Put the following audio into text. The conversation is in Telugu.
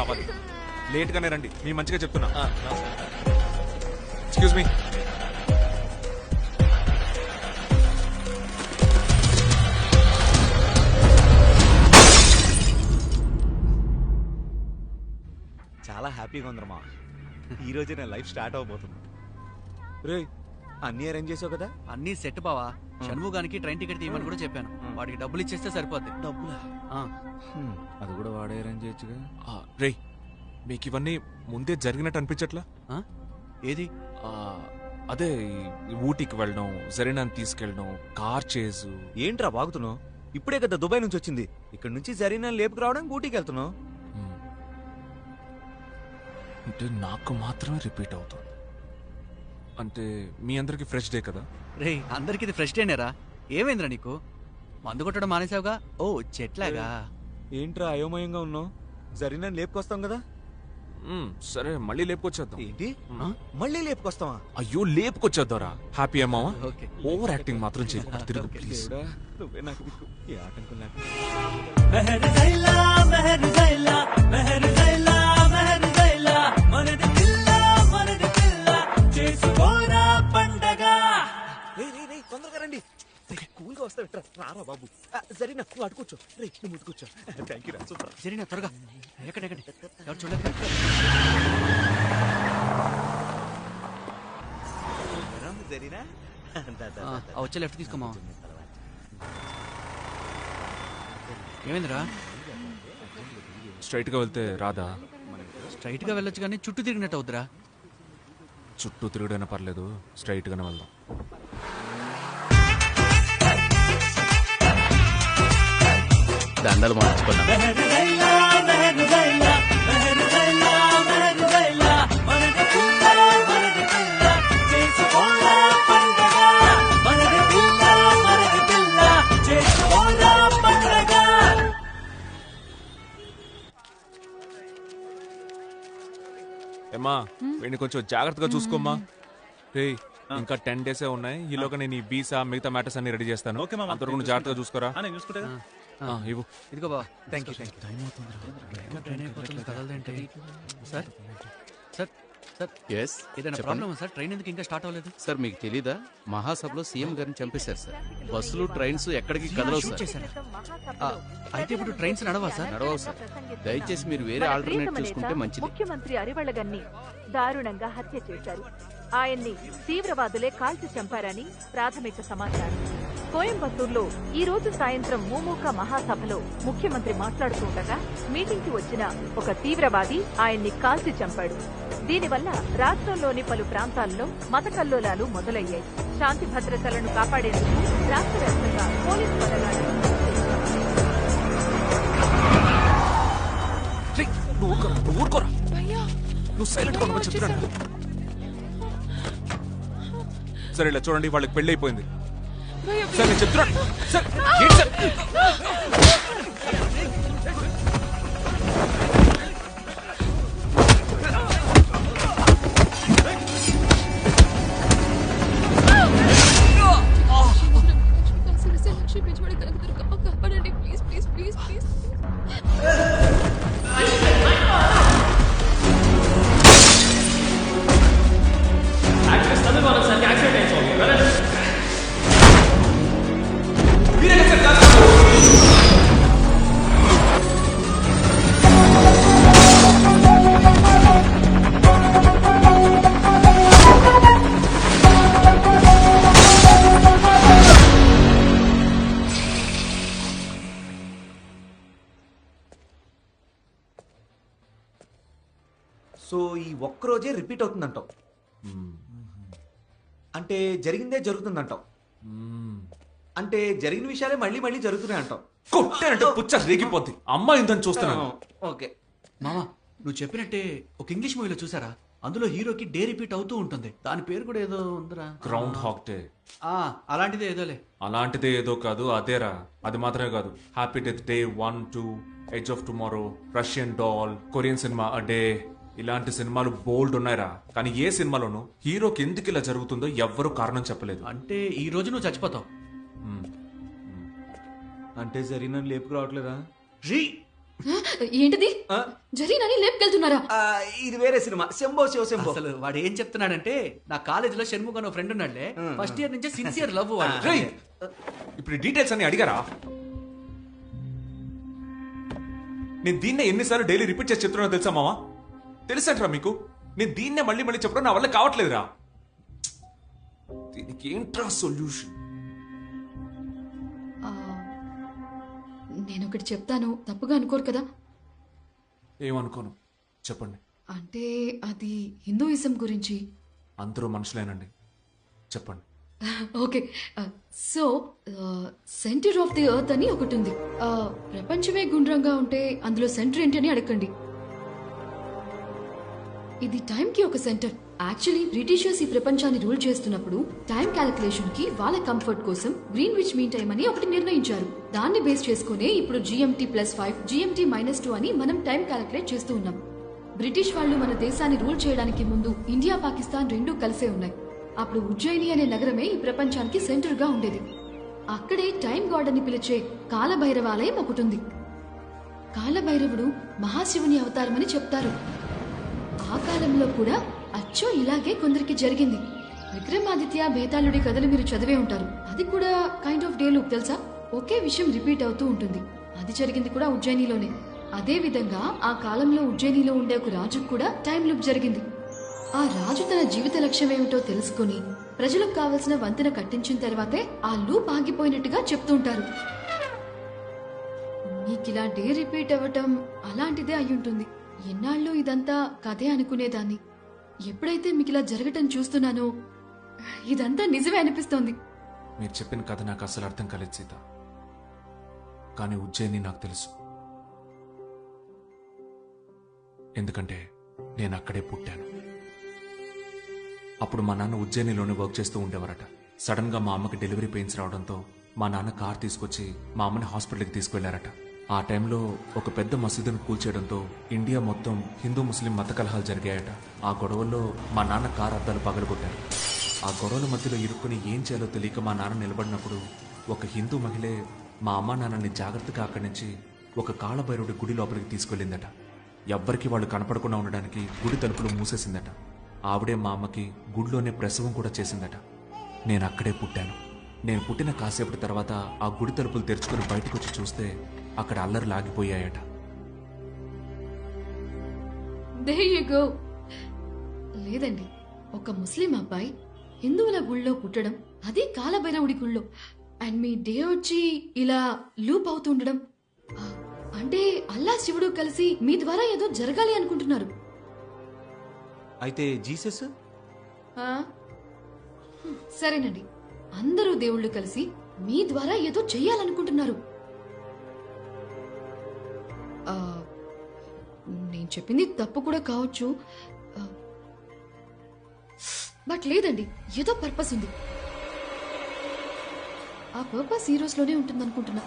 రావాలి. లేట్ గానే రండి. మీ మంచిగా చెప్తున్నా. ఎక్స్క్యూజ్ మీ చాలా హ్యాపీగా ఉందరు మా ఈ రోజే నా లైఫ్ స్టార్ట్ అవబోతుంది రే అన్నీ అరేంజ్ చేసావు కదా? అన్నీ సెట్ బావా. షణ్ముగానికి ట్రైన్ టికెట్ తీయమని కూడా చెప్పాను. వాడికి డబ్బులు ఇచ్చేస్తే సరిపోద్ది. డబ్బులా? అది కూడా వాడే అరేంజ్ చేయొచ్చుగా. రే మీకు ఇవన్నీ ముందే జరిగినట్టు అనిపించట్లా? ఆ? ఏది? ఆ, అదే ఊటీకి వెళ్ళడం జరీనాన్ని తీసుకెళ్ళడం కార్ చేజు. ఏంట్రా బాగుతున్నావు ఇప్పుడే కదా దుబాయ్ నుంచి వచ్చింది. ఇక్కడ నుంచి జరీనా లేపుకు రావడానికి ఊటీకి వెళ్తున్నావు. అంటే నాకు మాత్రమే రిపీట్ అవుతుంది. అంటే మీ అందరికి ఫ్రెష్ డే కదా? రే అందరికి ఇది ఫ్రెష్ డేనేరా ఏమైందిరా నీకు? మందు కొట్టడం మానేసావుగా ఓ చెట్లాగా. ఏంట్రా అయోమయంగా ఉన్నావు? జరీనా లేపుకొస్తాం కదా? సరే మళ్ళీ లేపుకొచ్చేద్దాం. ఏంటి? మళ్ళీ లేపుకొస్తావా? అయ్యో లేపుకొచ్చేద్దారా. హ్యాపీ అమ్మావా ఓకే ఓవర్ యాక్టింగ్ మాత్రం చేయకు. తిరుగు. ప్లీజ్. నువ్వే నాకు. ఏ ఆటంకం లేకుండా. విట్రా రారా బాబు. ఆ, సరే నా నువ్వు అటు కూర్చో రే నువ్వు కూర్చో థ్యాంక్ యూ రా సూపర్ సరేనా త్వరగా. ఎక్కడ ఎక్కడ? ఎవరు చూడలేదు. ఆ వచ్చే లెఫ్ట్ తీసుకోమా? ఏమైందిరా? స్ట్రైట్గా వెళ్తే రాదా? స్ట్రైట్గా వెళ్ళొచ్చు కానీ చుట్టూ తిరిగినట్టు అవుద్దిరా. చుట్టూ తిరుగుడైనా పర్లేదు స్ట్రైట్ గానే వెళ్దాం. ఏమా వీడిని కొంచెం జాగ్రత్తగా చూసుకోమ్మా. రే ఇంకా టెన్ డేసే ఉన్నాయి. ఈలోగా నేను ఈ వీసా మిగతా మ్యాటర్స్ అన్ని రెడీ చేస్తాను. ఓకే మామ. అంతవరకు నువ్వు జాగ్రత్తగా చూసుకోరా? చూసుకుంటా ఇవ్వు. ఇదిగో బావ. Thank you thank you train అయిపోతుంది కదలదేంటి సార్ సార్ సార్ ఎస్ ఏదైనా ప్రాబ్లమ్ సార్ ట్రైన్ ఎందుకు ఇంకా స్టార్ట్ అవ్వలేదు? సార్ మీకు తెలీదా? మహాసభలో సీఎం గారిని చంపేశారు సార్ బస్సులు ట్రైన్స్ ఎక్కడికి కదలవు సార్ అయితే ఇప్పుడు ట్రైన్స్ నడవా సార్ నడవవు సార్ దయచేసి మీరు వేరే ఆల్టర్నేట్ చూసుకుంటే మంచిది. ముఖ్యమంత్రి అరివళ్ళగన్ని దారుణంగా హత్య చేశారు. ఆయన్ని తీవ్రవాదులే కాల్చి చంపారని ప్రాథమిక సమాచారం. కోయంబత్తూరులో ఈ రోజు సాయంత్రం మూమూక మహాసభలో ముఖ్యమంత్రి మాట్లాడుతుండగా మీటింగ్కి వచ్చిన ఒక తీవ్రవాది ఆయన్ని కాల్చి చంపాడు. దీనివల్ల రాష్ట్రంలోని పలు ప్రాంతాల్లో మత కల్లోలాలు మొదలయ్యాయి. శాంతి భద్రతలను కాపాడేందుకు రాష్ట్ర వ్యాప్తంగా పోలీసు. సరే ఇలా చూడండి వాళ్ళకి పెళ్ళి అయిపోయింది సరే నేను చెప్తున్నాను సరే, ఏంటి సార్? సరే సో ఈ ఒక్కరోజే రిపీట్ అవుతుందంటావు. అంటే జరిగిందే జరుగుతుందంటావు. అంటే జరిగిన విషయాలే మళ్ళీ మళ్ళీ జరుగుతున్నాయి అంటావు. కొట్టానంటే పుచ్చ రేగిపోద్ది. అమ్మాయి ఉందని చూస్తున్నాను ఓకే. మామా నువ్వు చెప్పినట్టే ఒక ఇంగ్లీష్ మూవీలో చూసారా? అందులో హీరోకి డే రిపీట్ అవుతూ ఉంటుంది. దాని పేరు కూడా ఏదో ఉందిరా. గ్రౌండ్ హాక్ డే ఆ, అలాంటిదే ఏదోలే. అలాంటిదే ఏదో కాదు అదేరా. అది మాత్రమే కాదు. Happy death day one two edge of tomorrow Russian doll Korean cinema a day ఇలాంటి సినిమాలు బోల్డ్ ఉన్నాయిరా. కానీ ఏ సినిమాలోనూ హీరోకి ఎందుకు ఇలా జరుగుతుందో ఎవ్వరూ కారణం చెప్పలేదు. అంటే ఈ రోజు నువ్వు చచ్చిపోతావు. అంటే జరిగిన లేపుకు రావట్లేదా? రీ! ఏంటిది? జరీనని లేపుకెళ్తున్నారా? ఇది వేరే సినిమా. శంభో శివ శంభో. అసలు వాడు ఏం చెప్తున్నాడంటే నా కాలేజీలో షణ్ముఖ్ అని ఫ్రెండ్ ఉన్నాడులే. ఫస్ట్ ఇయర్ నుంచే సిన్సియర్ లవ్ వాడు. రేయ్! ఇప్పుడు డీటెయిల్స్ అన్ని అడిగారా? నేను దీన్నే ఎన్నిసార్లు డైలీ రిపీట్ చేసి చెప్తున్నా తెలుసా మావా? తెలుసంటారా మీకు? నేను దీన్నే మళ్ళీ మళ్ళీ చెప్పడం నా వల్ల కావట్లేదురా. దీనికి ఏంట్రా సొల్యూషన్? నేను ఒకటి చెప్తాను. తప్పుగా అనుకోరు కదా? ఏమనుకోను? చెప్పండి. అంటే అది హిందూయిజం గురించి? అందరూ మనుషులేనండి. చెప్పండి. Okay. So centre of the earth అని ఒకటి ఉంది ప్రపంచమే గుండ్రంగా ఉంటే అందులో సెంటర్ ఏంటి అని అడగండి. ఇది టైం కి ఒక సెంటర్. యాక్చువల్లీ బ్రిటిషర్స్ ఈ ప్రపంచాన్ని రూల్ చేస్తున్నప్పుడు టైం క్యాలిక్యులేషన్కి వాళ్ళ కంఫర్ట్ కోసం గ్రీన్ విచ్ మీన్ టైం అని ఒకటి నిర్ణయించారు. దాన్ని బేస్ చేసుకునే ఇప్పుడు GMT plus five GMT minus two అని మనం టైం క్యాలిక్యులేట్ చేస్తూ ఉన్నాం. బ్రిటిష్ వాళ్ళు మన దేశాన్ని రూల్ చేయడానికి ముందు ఇండియా పాకిస్తాన్ రెండూ కలిసే ఉన్నాయి. అప్పుడు ఉజ్జయిని అనే నగరమే ఈ ప్రపంచానికి సెంటర్గా ఉండేది. అక్కడే టైం గాడ్ అని పిలిచే కాలభైరవాలయం ఒకటి ఉంది. కాలభైరవుడు మహాశివుని అవతారమని చెప్తారు. ఆ కాలంలో కూడా అచ్చో ఇలాగే కొందరికి జరిగింది. విక్రమాదిత్య బేతాళుడి కథలు మీరు చదివే ఉంటారు. అది కూడా కైండ్ ఆఫ్ డే లూప్ తెలుసా? ఒకే విషయం రిపీట్ అవుతూ ఉంటుంది. అది జరిగింది కూడా ఉజ్జయినిలోనే. అదే విధంగా ఆ కాలంలో ఉజ్జయినిలో ఉండే ఒక రాజుకు కూడా టైం లూప్ జరిగింది. ఆ రాజు తన జీవిత లక్ష్యం ఏమిటో తెలుసుకుని ప్రజలకు కావలసిన వంతెన కట్టించిన తర్వాతే ఆ లూప్ ఆగిపోయినట్టుగా చెప్తుంటారు ఇలా డే రిపీట్ అవ్వటం అలాంటిదే అయ్యుంటుంది. ఎన్నాళ్ళు ఇదంతా కథే అనుకునేదాన్ని. ఎప్పుడైతే మీకు ఇలా జరగటం చూస్తున్నానో ఇదంతా నిజమే అనిపిస్తోంది. మీరు చెప్పిన కథ నాకు అసలు అర్థం కాలేదు సీత. కానీ ఉజ్జయిని నాకు తెలుసు. ఎందుకంటే నేను అక్కడే పుట్టాను. అప్పుడు మా నాన్న ఉజ్జయినిలోనే వర్క్ చేస్తూ ఉండేవారట. సడన్గా మా అమ్మకి డెలివరీ పెయిన్స్ రావడంతో మా నాన్న కార్ తీసుకొచ్చి మా అమ్మని హాస్పిటల్కి తీసుకువెళ్ళారట ఆ టైంలో ఒక పెద్ద మసీదును కూల్చేయడంతో ఇండియా మొత్తం హిందూ ముస్లిం మత కలహాలు జరిగాయట. ఆ గొడవల్లో మా నాన్న కార్ అద్దాలు పగలగొట్టారు. ఆ గొడవల మధ్యలో ఇరుక్కుని ఏం చేయాలో తెలియక మా నాన్న నిలబడినప్పుడు ఒక హిందూ మహిళే మా అమ్మ నాన్నని జాగ్రత్తగా అక్కడి నుంచి ఒక కాళభైరుడి గుడి లోపలికి తీసుకెళ్ళిందట. ఎవ్వరికి వాళ్ళు కనపడకుండా ఉండడానికి గుడి తలుపులు మూసేసిందట. ఆవిడే మా అమ్మకి గుడిలోనే ప్రసవం కూడా చేసిందట. నేను అక్కడే పుట్టాను. నేను పుట్టిన కాసేపటి తర్వాత ఆ గుడి తలుపులు తెరుచుకుని బయటకు వచ్చి చూస్తే అక్కడ అల్లరి లాగిపోయాయట. లేదండి ఒక ముస్లిం అబ్బాయి హిందువుల గుళ్ళో పుట్టడం అది కాలభైరవుడి గుళ్ళో. అండ్ మీ డే వచ్చి ఇలా లూప్ అవుతుండడం. అంటే అల్లా శివుడు కలిసి మీ ద్వారా ఏదో జరగాలి అనుకుంటున్నారు. అయితే జీసస్? సరేనండి. అందరూ దేవుళ్ళు కలిసి మీ ద్వారా ఏదో చెయ్యాలనుకుంటున్నారు. నేను చెప్పింది తప్పు కూడా కావచ్చు. బట్ లేదండి ఏదో పర్పస్ ఉంది. ఆ పర్పస్ ఈ రోజులోనే ఉంటుంది అనుకుంటున్నా